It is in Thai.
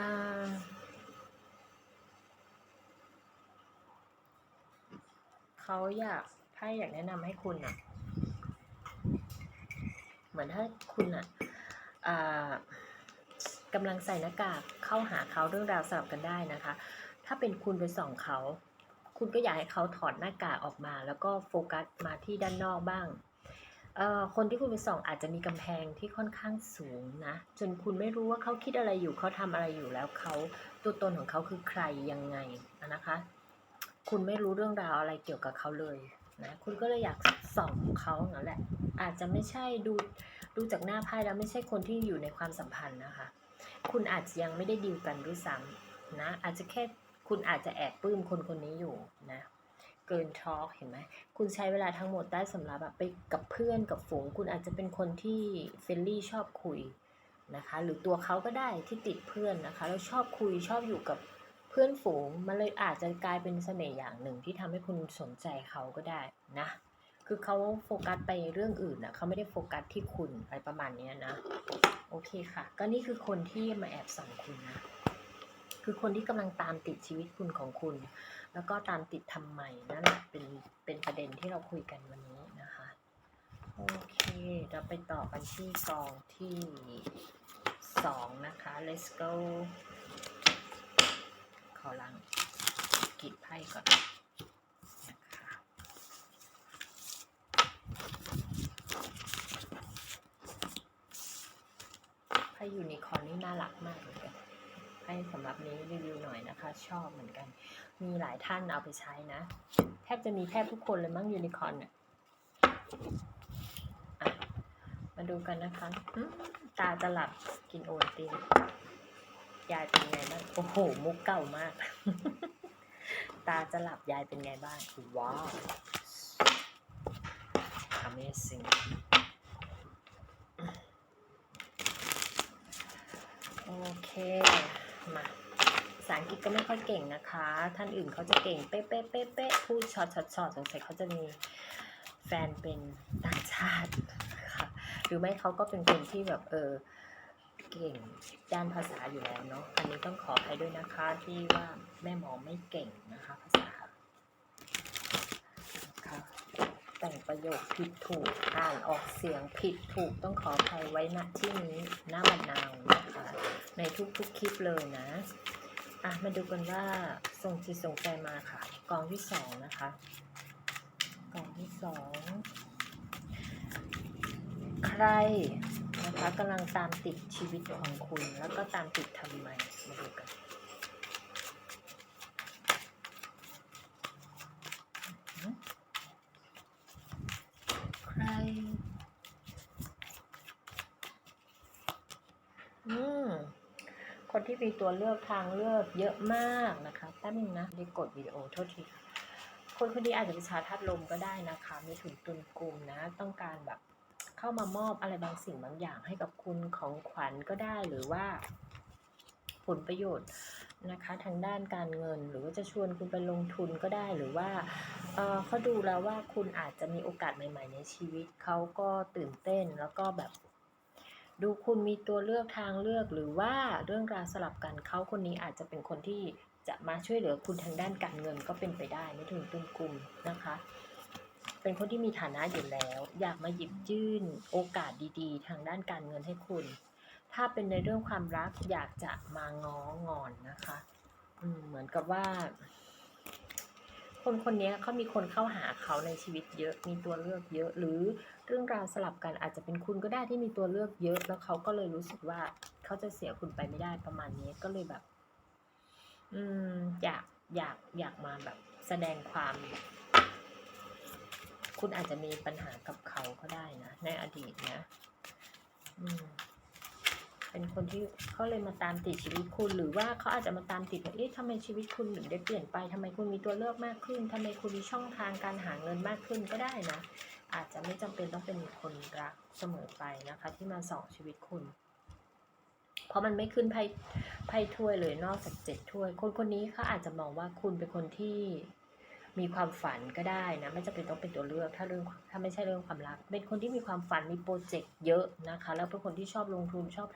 อ่าเขาอยากไพ่อยากแนะนำให้คุณอะเหมือนถ้าคุณอะอ่ากำลังใส่หน้ากากเข้าหาเขาเรื่องราวสลับกันได้นะคะ ถ้าเป็นคุณไปส่องเขา คุณก็อยากให้เขาถอดหน้ากากออกมา แล้วก็โฟกัสมาที่ด้านนอกบ้าง คนที่คุณไปส่องอาจจะมีกำแพงที่ค่อนข้างสูงนะ จนคุณไม่รู้ว่าเขาคิดอะไรอยู่เขาทำอะไรอยู่แล้วเขาตัวตนของเขาคือใครยังไงนะคะ คุณไม่รู้เรื่องราวอะไรเกี่ยวกับเขาเลยนะคุณก็เลยอยากส่องเขาอย่างนั้นแหละ อาจจะไม่ใช่ดูดูจากหน้าไพ่แล้วไม่ใช่คนที่อยู่ในความสัมพันธ์นะคะ คุณอาจจะยังไม่ได้ดีลกันด้วยซ้ำนะอาจจะแค่คุณอาจจะแอบปลื้มคนคนนี้อยู่นะ เกินทอล์กเห็นไหมคุณใช้เวลาทั้งหมดใต้สำรับแบบไปกับเพื่อนกับฝูง คุณอาจจะเป็นคนที่เฟรนลี่ชอบคุยนะคะ หรือตัวเขาก็ได้ที่ติดเพื่อนนะคะแล้วชอบคุยชอบอยู่กับเพื่อนฝูง มันเลยอาจจะกลายเป็นเสน่ห์อย่างหนึ่งที่ทำให้คุณสนใจเขาก็ได้นะ คือเขาโฟกัสไปเรื่องอื่นนะเขาไม่ได้โฟกัสที่คุณอะไรประมาณนี้นะ โอเคค่ะ ก็นี่คือคนที่มาแอบส่องคุณนะ คือคนที่กำลังตามติดชีวิตคุณของคุณ แล้วก็ตามติดทำไมนั่นแหละเป็นเป็นประเด็นที่เราคุยกันวันนี้นะคะ โอเค เราไปต่อกันที่กองที่สองนะคะ let's go ขอลังกรีดไพ่ก่อนนะคะไพ่ยูนิคอร์นนี่น่ารักมากเลย ให้สำหรับนี้รีวิวหน่อยนะคะ ชอบเหมือนกัน มีหลายท่านเอาไปใช้นะ แทบจะมีแทบทุกคนเลยมั้งยูนิคอร์นเนี่ยมาดูกันนะคะอืมตาจะหลับกินโอตินยายเป็นไงบ้าง โอ้โห มุกเก่ามาก ตาจะหลับยายเป็นไงบ้าง ว้าว amazing โอเค มาภาษาอังกฤษก็ไม่ค่อยเก่งนะคะ ท่านอื่นเขาจะเก่งเป๊ะเป๊ะเป๊ะเป๊ะพูดช็อตช็อตช็อตสงสัยเขาจะมีแฟนเป็นต่างชาติค่ะหรือไม่เขาก็เป็นคนที่แบบเออเก่งด้านภาษาอยู่แล้วเนาะอันนี้ต้องขออภัยด้วยนะคะที่ว่าแม่หมอไม่เก่งนะคะภาษาค่ะแต่งประโยคผิดถูกอ่านออกเสียงผิดถูกต้องขออภัยไว้ณที่นี้หน้าบันนาวนะคะในทุกๆคลิปเลยนะะมาดูกันว่าส่งจิตส่งใจมาค่ะ กองที่สองนะคะ กองที่สองใครนะคะกำลังตามติดชีวิตของคุณ แล้วก็ตามติดทำไมมาดูกัน ใคร อืม คนที่มีตัวเลือกทางเลือกเยอะมากนะคะแป๊บนึงนะได้กดวิดีโอโทษทีค่ะคนคนนี้อาจจะเป็นชาวธาตุลมก็ได้นะคะมีถุนตุนกลุ่มนะ ต้องการแบบเข้ามามอบอะไรบางสิ่งบางอย่างให้กับคุณของขวัญก็ได้หรือว่า ผลประโยชน์นะคะ ทางด้านการเงิน หรือว่าจะชวนคุณไปลงทุนก็ได้หรือว่าเออเขาดูแล้วว่าคุณอาจจะมีโอกาสใหม่ ๆ ในชีวิตเขาก็ตื่นเต้นแล้วก็แบบ ดูคุณมีตัวเลือกทางเลือกหรือว่าเรื่องราวสลับกันเขาคนนี้อาจจะเป็นคนที่จะมาช่วยเหลือคุณทางด้านการเงินก็เป็นไปได้ไม่ถึงตุนกลุ่มนะคะ เป็นคนที่มีฐานะอยู่แล้ว อยากมาหยิบยื่นโอกาสดีๆ ทางด้านการเงินให้คุณ ถ้าเป็นในเรื่องความรักอยากจะมาง้องอนนะคะเหมือนกับว่า คนคนนี้เขามีคนเข้าหาเขาในชีวิตเยอะ มีตัวเลือกเยอะ หรือเรื่องราวสลับกันอาจจะเป็นคุณก็ได้ที่มีตัวเลือกเยอะ แล้วเขาก็เลยรู้สึกว่าเขาจะเสียคุณไปไม่ได้ประมาณนี้ก็เลยแบบ อืมอยากอยากอยากมาแบบแสดงความ คุณอาจจะมีปัญหากับเขาก็ได้นะในอดีตนะ อืม เป็นคนที่เขาเลยมาตามติดชีวิตคุณ หรือว่าเขาอาจจะมาตามติดว่าเอ๊ะทำไมชีวิตคุณถึงได้เปลี่ยนไปทำไมคุณมีตัวเลือกมากขึ้นทำไมคุณมีช่องทางการหาเงินมากขึ้นก็ได้นะ อาจจะไม่จำเป็นต้องเป็นคนรักเสมอไปนะคะ ที่มาส่องชีวิตคุณ เพราะมันไม่ขึ้นไพ่ไพ่ถ้วยเลยนอกจากเจ็ดถ้วย คนคนนี้เขาอาจจะมองว่าคุณเป็นคนที่มีความฝันก็ได้นะไม่จำเป็นต้องเป็นตัวเลือกถ้าเรื่องถ้าไม่ใช่เรื่องความรัก เป็นคนที่มีความฝันมีโปรเจกต์เยอะนะคะ แล้วเป็นคนที่ชอบลงทุนชอบ